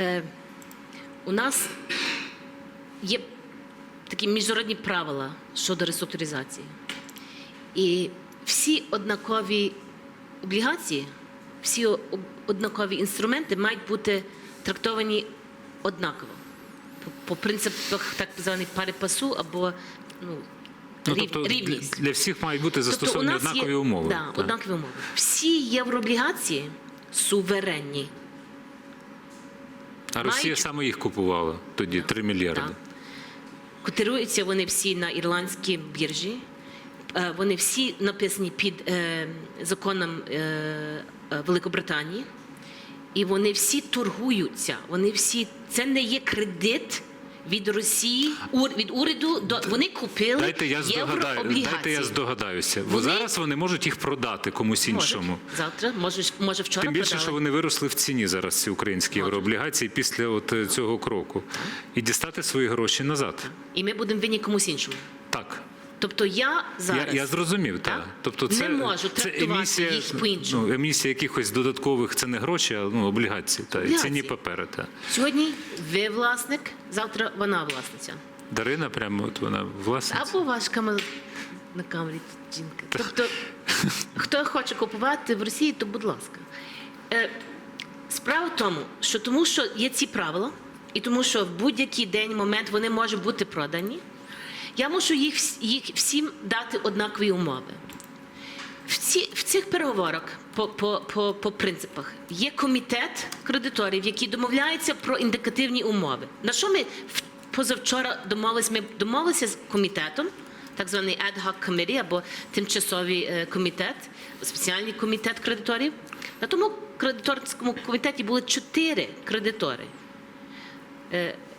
Е, у нас є такі міжнародні правила щодо реструктуризації. І всі однакові облігації, всі однакові інструменти мають бути трактовані однаково. По, по принципах так званої пари пасу або ну, Ну, тобто рівність. для всіх мають бути Тобто застосовані нас однакові є, умови. Да, Так. однакові умови. Всі єврооблігації суверенні. А Росія мають- саме їх купувала тоді 3 мільярди. Так. Котируються вони всі на ірландській біржі. Е, Вони всі написані під е, законом е, е, Великобританії. І вони всі торгуються. Вони всі це не є кредит від Росії, ур- від уряду до вони купили Дайте я здогадаю, єврооблігації. дайте я здогадаюся. Бо Вони- зараз вони можуть їх продати комусь Можуть. іншому. Завтра, може, може вчора Тим більше, продали. що вони виросли в ціні зараз ці українські Можуть. єврооблігації після от е, цього кроку. І дістати свої гроші назад. І ми будемо винні комусь іншому. Так. Тобто я зараз Я, я зрозумів, так. Так? Тобто Не це, можу це трактувати емісія, їх по-іншому. ну, емісія якихось додаткових, це не гроші, а ну, облігації. Та, Облігації. цінні папери. Та. сьогодні ви власник, завтра вона власниця. Дарина, прямо от вона власниця. Або ваш камер... на камері жінка. Тобто, хто хоче купувати в Росії, то будь ласка. Е, справа в тому, що тому що є ці правила, і тому що в будь-який день, момент вони можуть бути продані, я мушу їх, їх всім дати однакові умови. В, ці, в цих переговорах по, по, по, по принципах є комітет кредиторів, які домовляються про індикативні умови. На що ми позавчора домовилися? Ми домовилися з комітетом, так званий ad hoc committee або тимчасовий е, комітет, спеціальний комітет кредиторів. На тому кредиторському комітеті були чотири кредитори.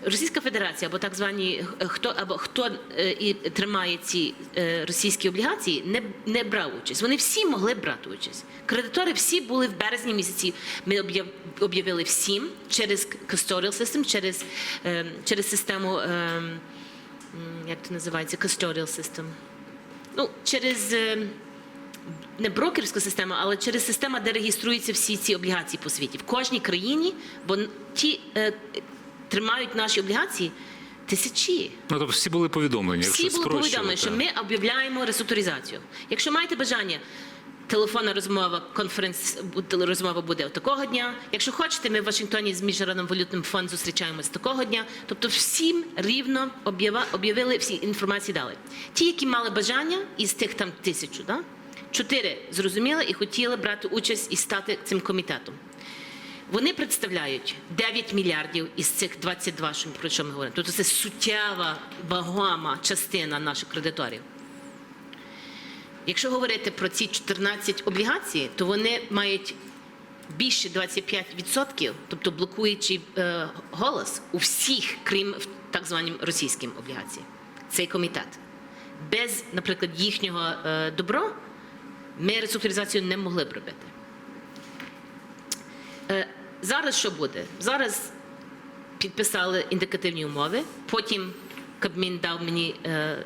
Російська Федерація або так звані е, хто або хто е, і тримає ці е, російські облігації, не, не брав участь. Вони всі могли брати участь. Кредитори всі були в березні місяці. Ми об'явили всім через custodial system, через, через систему, як це називається, custodial system. Ну, через не брокерську систему, але через систему, де реєструються всі ці облігації по світі. В кожній країні, бо ті тримають наші облігації тисячі. Ну, тобто всі були повідомлені. Всі були повідомлені, що ми об'являємо реструктуризацію. Якщо маєте бажання, телефонна розмова, конференц розмова буде такого дня. Якщо хочете, ми в Вашингтоні з міжнародним валютним фондом зустрічаємося такого дня. Тобто всім рівно об'явили всі інформації дали. Ті, які мали бажання, із тих там тисячу, да? чотири зрозуміли і хотіли брати участь і стати цим комітетом. Вони представляють 9 мільярдів із цих 22, що- про що ми говоримо. Тобто це суттєва, вагома частина наших кредиторів. Якщо говорити про ці 14 облігацій, то вони мають більше 25%, тобто блокуючий е, голос у всіх, крім так званим російським облігацій. Цей комітет. Без, наприклад, їхнього е, добро ми реструктуризацію не могли б робити. Зараз що буде? Зараз підписали індикативні умови, потім Кабмін дав мені е,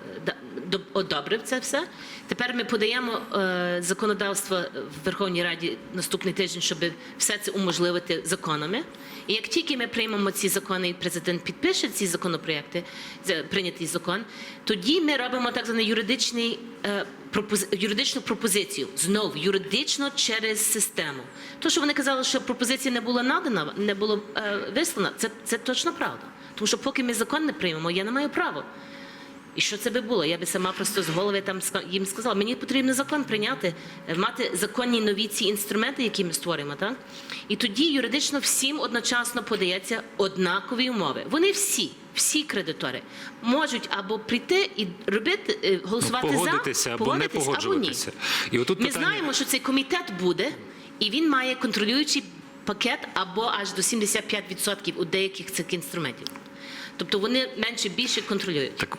одобрив це все. Тепер ми подаємо е, законодавство в Верховній Раді наступний тиждень, щоб все це уможливити законами. І як тільки ми приймемо ці закони, і президент підпише ці законопроекти, прийнятий закон, тоді ми робимо так званий юридичний е, юридичну пропозицію знову юридично через систему. То, що вони казали, що пропозиція не була надана, не було е, вислана, це, це точно правда. Тому що поки ми закон не приймемо, я не маю права. І що це би було? Я би сама просто з голови там їм сказала, мені потрібно закон прийняти, е, мати законні нові ці інструменти, які ми створюємо. Так? І тоді юридично всім одночасно подається однакові умови. Вони всі, всі кредитори, можуть або прийти і робити, е, голосувати за, погодитися або не погоджуватися. І отут Ми питання... знаємо, що цей комітет буде, і він має контролюючий пакет або аж до 75% у деяких цих інструментів. Тобто вони менше більше контролюють. Так,